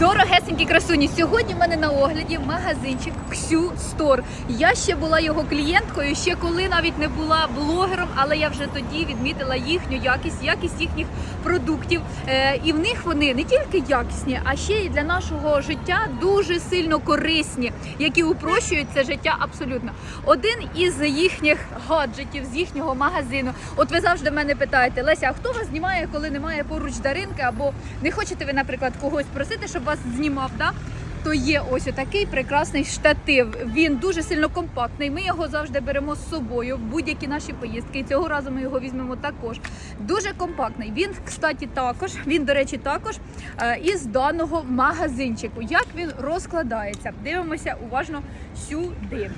Дорогесенькі красуні, сьогодні в мене на огляді магазинчик Ксю Стор. Я ще була його клієнткою, ще коли навіть не була блогером, але я вже тоді відмітила їхню якість, якість їхніх продуктів. Е, і в них вони не тільки якісні, а ще й для нашого життя дуже сильно корисні, які упрощують це життя абсолютно. Один із їхніх гаджетів з їхнього магазину. От ви завжди мене питаєте, Леся, а хто вас знімає, коли немає поруч даринки, або не хочете ви, наприклад, когось просити, щоб вас знімав? Да? То є ось такий прекрасний штатив. Він дуже сильно компактний. Ми його завжди беремо з собою в будь-які наші поїздки. І цього разу ми його візьмемо також. Дуже компактний. Він, кстати, також. Він, до речі, також е, із даного магазинчику. Як він розкладається? Дивимося уважно сюди.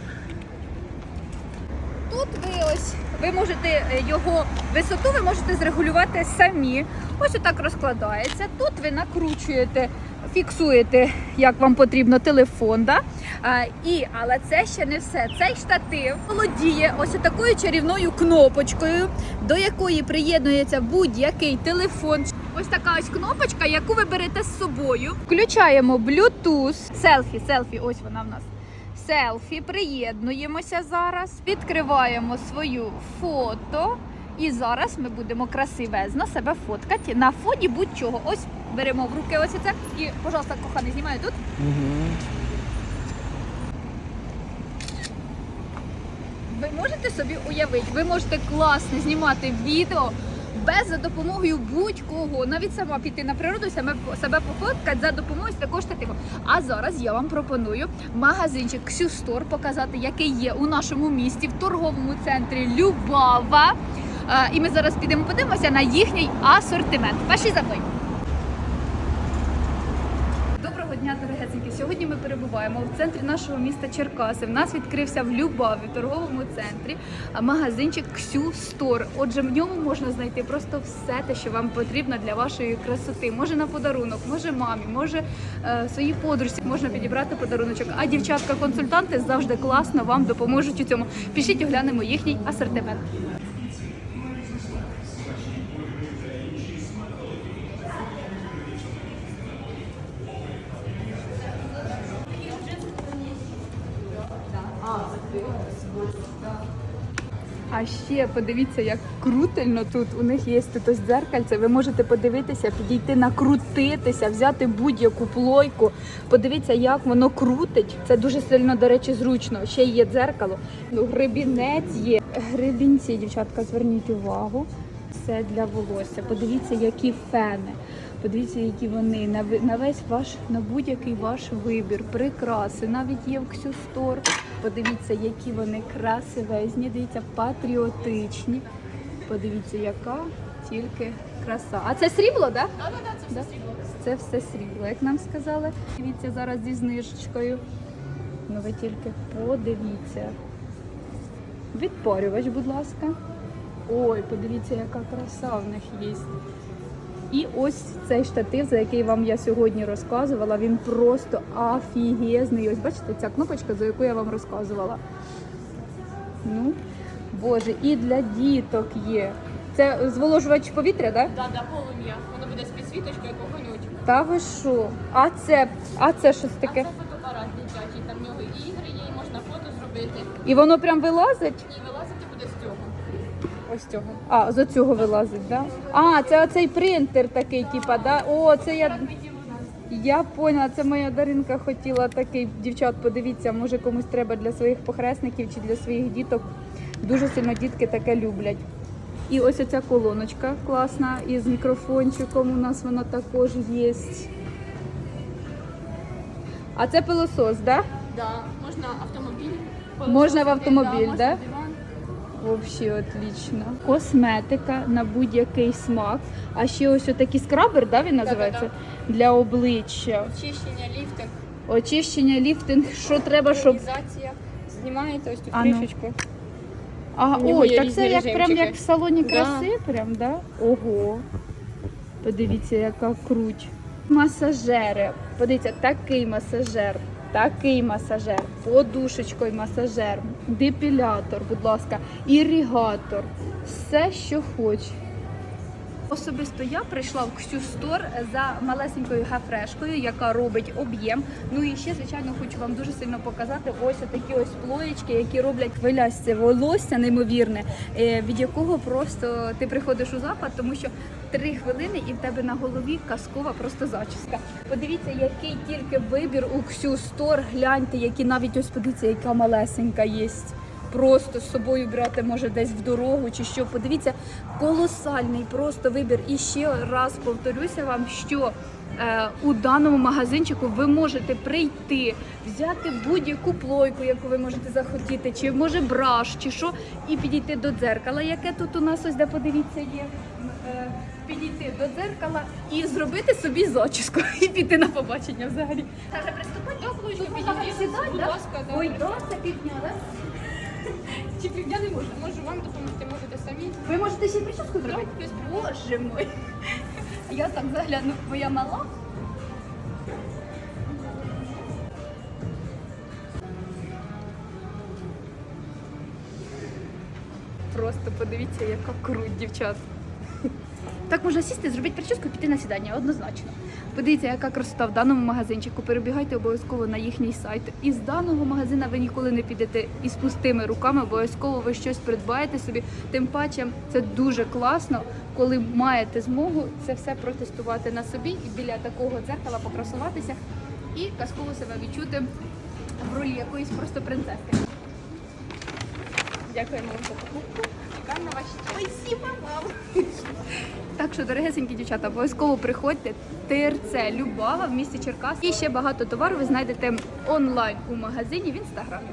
Тут ви ось ви можете е, його висоту, ви можете зрегулювати самі. Ось отак розкладається. Тут ви накручуєте, фіксуєте, як вам потрібно, телефон. Да? А, і, але це ще не все. Цей штатив володіє ось такою чарівною кнопочкою, до якої приєднується будь-який телефон. Ось така ось кнопочка, яку ви берете з собою. Включаємо Bluetooth, селфі, селфі, ось вона в нас селфі, приєднуємося зараз, відкриваємо свою фото. І зараз ми будемо красивезно себе фоткати на фоні будь-чого. Ось беремо в руки ось це. І, пожалуйста, коханий, знімаю тут. Ви можете собі уявити, ви можете класно знімати відео без за допомогою будь-кого, навіть сама піти на природу, себе, себе пофоткати за допомогою такого штативу. А зараз я вам пропоную магазинчик Ксюстор показати, який є у нашому місті в торговому центрі Любава. Е, І ми зараз підемо подивимося на їхній асортимент. Пішли за мною. Доброго дня, дорогесенькі. Сьогодні ми перебуваємо в центрі нашого міста Черкаси. В нас відкрився в Любаві, торговому центрі, магазинчик Ксю Стор. Отже, в ньому можна знайти просто все те, що вам потрібно для вашої красоти. Може на подарунок, може мамі, може е, своїй подружці можна підібрати подаруночок. А дівчатка-консультанти завжди класно вам допоможуть у цьому. Пішіть оглянемо їхній асортимент. А ще подивіться, як крутельно тут. У них є тут ось дзеркальце. Ви можете подивитися, підійти, накрутитися, взяти будь-яку плойку. Подивіться, як воно крутить. Це дуже сильно, до речі, зручно. Ще є дзеркало. Ну, гребінець є. Гребінці, дівчатка, зверніть увагу. Все для волосся. Подивіться, які фени. Подивіться, які вони на весь ваш на будь-який ваш вибір. Прикраси. Навіть є в Ксюстор. Подивіться, які вони красивезні. Дивіться, патріотичні. Подивіться, яка тільки краса. А це срібло, так? Да? Так, це Да. все срібло. Це все срібло, як нам сказали. Дивіться зараз зі знижечкою. Ну ви тільки подивіться. Відпарювач, будь ласка. Ой, подивіться, яка краса в них є. І ось цей штатив, за який вам я сьогодні розказувала, він просто офігезний. Ось бачите, ця кнопочка, за яку я вам розказувала. Ну, Боже, і для діток є. Це зволожувач повітря, так? Да? Да, да, полум'я. Воно буде з підсвіточкою погонють. Та ви що? А це, а це щось А таке? це фотоапарат дитячий, там в нього ігри є, і можна фото зробити. І воно прям вилазить? І вилазити буде з цього. Ось цього. А, з цього вилазить, так? Да? А, це оцей принтер такий, типа, да? О, це я. Я поняла, це моя Даринка хотіла такий. Дівчат, подивіться, може комусь треба для своїх похресників чи для своїх діток. Дуже сильно дітки таке люблять. І ось оця колоночка класна із мікрофончиком. У нас вона також є. А це пилосос, так? Да? Да, можна автомобіль. Можна в автомобіль, да? да? Вообще отлично. Косметика на будь-який смак. А ще ось отакий скрабер, да, він називається? Для обличчя. Очищення, ліфтинг, Очищення, ліфтинг, що треба, щоб. організація. Знімаєте ось цю А ну. кришечку. Ага, У нього ой, є так різні це як прям режимчики. як в салоні Да. краси, прям, да? Ого. Подивіться, яка круть. Масажери. Подивіться, такий масажер, такий масажер, подушечкою масажер, депілятор, будь ласка, іригатор. Все, що хоч. Особисто я прийшла в Ксю Стор за малесенькою гафрешкою, яка робить об'єм. Ну і ще, звичайно, хочу вам дуже сильно показати ось такі ось плоєчки, які роблять хвилясте волосся неймовірне, е, від якого просто ти приходиш у запад, тому що три хвилини і в тебе на голові казкова просто зачіска. Подивіться, який тільки вибір у Ксю Стор. Гляньте, які навіть ось подивіться, яка малесенька є просто з собою брати може десь в дорогу чи що. Подивіться, колосальний просто вибір. І ще раз повторюся вам, що е, у даному магазинчику ви можете прийти, взяти будь-яку плойку, яку ви можете захотіти, чи може браш, чи що, і підійти до дзеркала, яке тут у нас ось де подивіться є. Е, Підійти до дзеркала і зробити собі зачіску і піти на побачення взагалі. Каже, приступайте Так, Лучка, Тут сідати, будь ласка. Ой, півдня, да? Чи півдня не? Можу вам допомогти, можете самі. Ви можете ще й прическу зробити? Боже мой. Я там загляну, моя мала. Просто подивіться, яка круть, дівчат. Так можна сісти, зробити прическу і піти на сідання, однозначно. Подивіться, яка красота в даному магазинчику. Перебігайте обов'язково на їхній сайт. Із даного магазина ви ніколи не підете із пустими руками, обов'язково ви щось придбаєте собі. Тим паче це дуже класно, коли маєте змогу це все протестувати на собі і біля такого дзеркала покрасуватися і казково себе відчути в ролі якоїсь просто принцески. Дякуємо вам за покупку. Що, дорогесенькі дівчата, обов'язково приходьте. ТРЦ Любава в місті Черкас. І ще багато товару ви знайдете онлайн у магазині в інстаграмі.